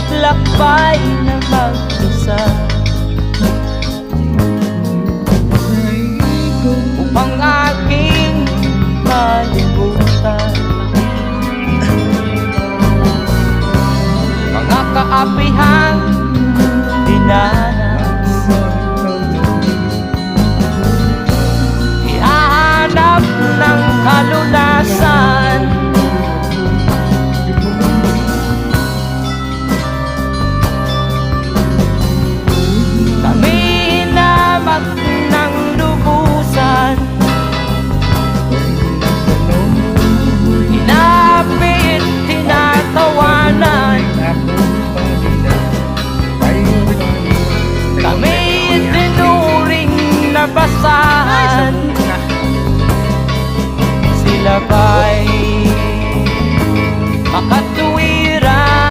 naglakbay na mag-isa. Upang aking malimutan. Mga kaapihang dinaan I